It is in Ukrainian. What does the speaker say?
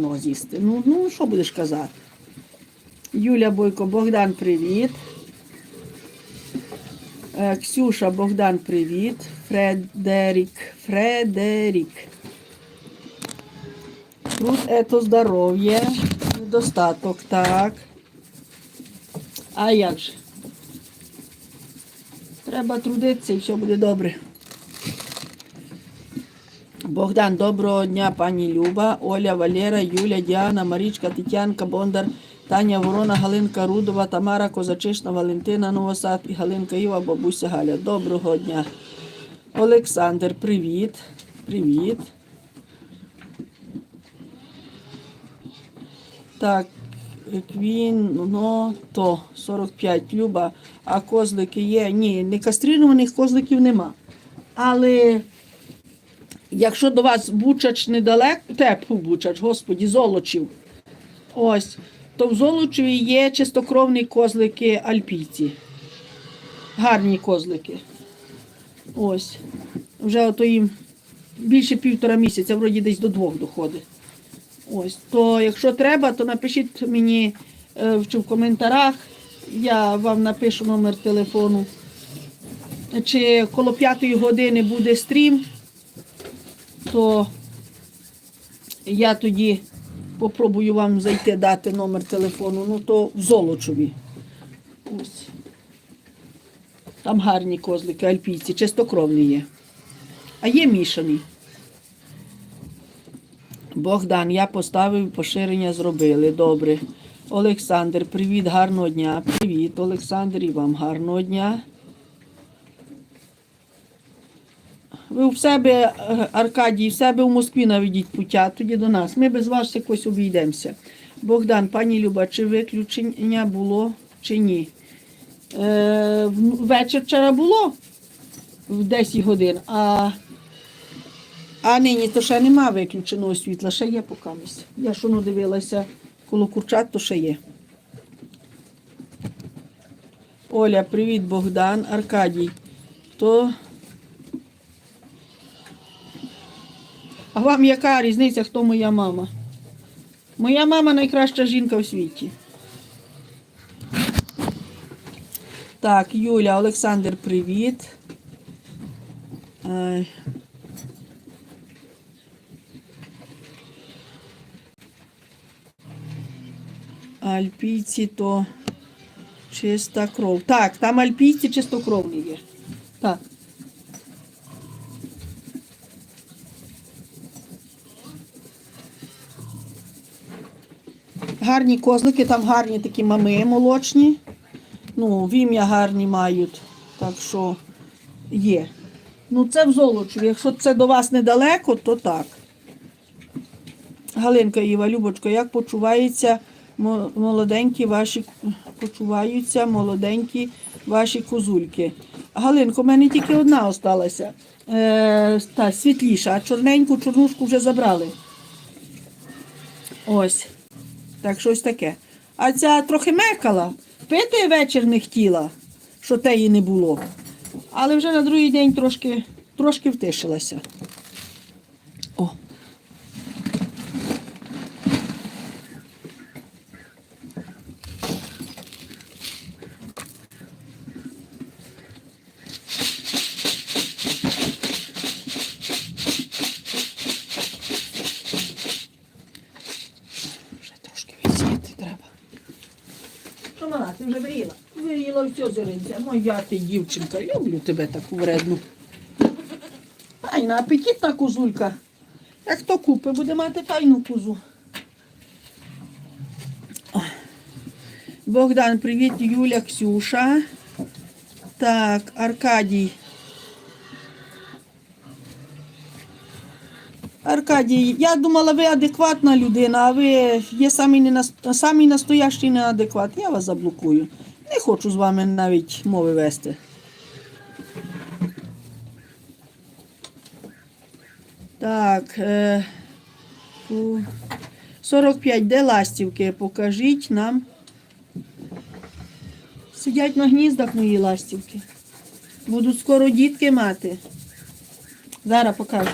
гарного з'їсти. Ну, ну, що будеш казати? Юля Бойко, Богдан, привіт. Е, Ксюша, Богдан, привіт. Фредерік, Фредерік. Труд это здоров'я, недостаток, так. А як же? Треба трудитися і все буде добре. Богдан, доброго дня, пані Люба, Оля, Валера, Юля, Діана, Марічка, Тетянка, Бондар, Таня Ворона, Галинка Рудова, Тамара Козачишна, Валентина Новосад і Галинка Іва, бабуся Галя. Доброго дня. Олександр, привіт. Привіт. Так, Квін, ну, то 45 Люба, а козлики є. Ні, не кастрированих козликів нема. Але якщо до вас Бучач недалеко, тепу Бучач, господі, золочів. Ось, то в Золочеві є чистокровні козлики альпійці. Гарні козлики. Ось. Вже ото їм більше півтора місяця, вроді десь до двох доходить. Ось, то якщо треба, то напишіть мені е, чи в коментарях. Я вам напишу номер телефону. Чи коло п'ятої години буде стрім, то я тоді попробую вам зайти дати номер телефону. Ну, то в Золочеві. Ось. Там гарні козлики, альпійці, чистокровні є. А є мішані. Богдан, я поставив, поширення зробили. Добре. Олександр, привіт, гарного дня. Привіт, Олександр, і вам гарного дня. Ви в себе, е, Аркадій, в себе в Москві наведіть путя, тоді до нас. Ми без вас якось обійдемося. Богдан, пані Люба, чи виключення було, чи ні? Е, вечір вчора було в 10 годин, а а нині то ще нема виключеного світла, ще є покамість. Я що ну дивилася коло курчат, то ще є. Оля, привіт, Богдан, Аркадій. То. А вам яка різниця, хто моя мама? Моя мама найкраща жінка в світі. Так, Юля, Олександр, привіт. Альпійці то чиста кров. Так, там альпійці чистокровні є. Так. Гарні козлики, там гарні такі мами молочні. Ну, вім'я гарні мають. Так що є. Ну, це в Золочеві. Якщо це до вас недалеко, то так. Галинка Іва, Любочко, як почуваються молоденькі ваші почуваються молоденькі ваші козульки? Галинко, в мене тільки одна осталася. Е, та, світліша, а чорненьку чорнушку вже забрали. Ось. Так, щось таке. А ця трохи мекала, пити вечір не хотіла, що те її не було. Але вже на другий день трошки, трошки втишилася. Що мала, ти вже виріла? Виріла все зеренця. Моя ти дівчинка, люблю тебе таку вредну. Файна, апетитна козулька. Як хто купить, буде мати файну козу. Богдан, привіт, Юля, Ксюша. Так, Аркадій. Аркадій, я думала, ви адекватна людина, а ви є самий, не самий настоящий неадекват. Я вас заблокую. Не хочу з вами навіть мови вести. Так. Е... 45. Де ластівки? Покажіть нам. Сидять на гніздах мої ластівки. Будуть скоро дітки мати. Зараз покажу.